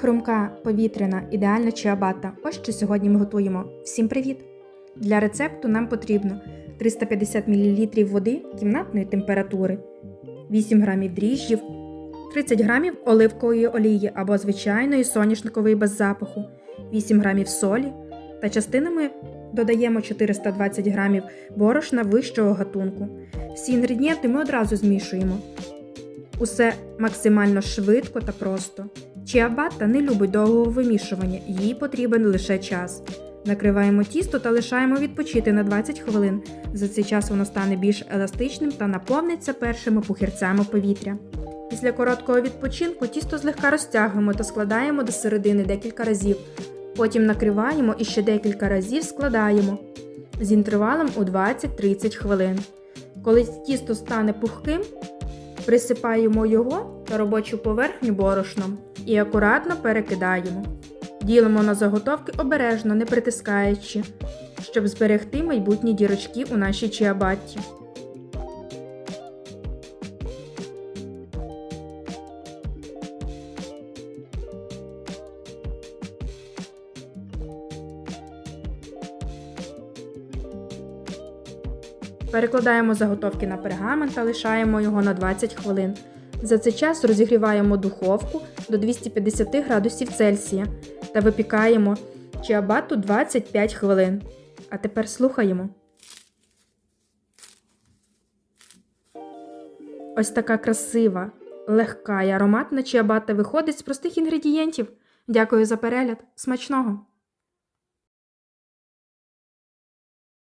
Хрумка, повітряна, ідеальна чиабата. Ось що сьогодні ми готуємо. Всім привіт! Для рецепту нам потрібно 350 мл води кімнатної температури, 8 г дріжджів, 30 г оливкової олії або звичайної соняшникової без запаху, 8 г солі та частинами додаємо 420 г борошна вищого гатунку. Всі інгредієнти ми одразу змішуємо. Усе максимально швидко та просто. Чіабатта не любить довгого вимішування, їй потрібен лише час. Накриваємо тісто та лишаємо відпочити на 20 хвилин. За цей час воно стане більш еластичним та наповниться першими пухірцями повітря. Після короткого відпочинку тісто злегка розтягуємо та складаємо до середини декілька разів. Потім накриваємо і ще декілька разів складаємо з інтервалом у 20-30 хвилин. Коли тісто стане пухким, присипаємо його та робочу поверхню борошном і акуратно перекидаємо. Ділимо на заготовки обережно, не притискаючи, щоб зберегти майбутні дірочки у нашій чиабатті. Перекладаємо заготовки на пергамент та лишаємо його на 20 хвилин. За цей час розігріваємо духовку до 250 градусів Цельсія та випікаємо чиабату 25 хвилин. А тепер слухаємо. Ось така красива, легка і ароматна чиабата виходить з простих інгредієнтів. Дякую за перегляд. Смачного!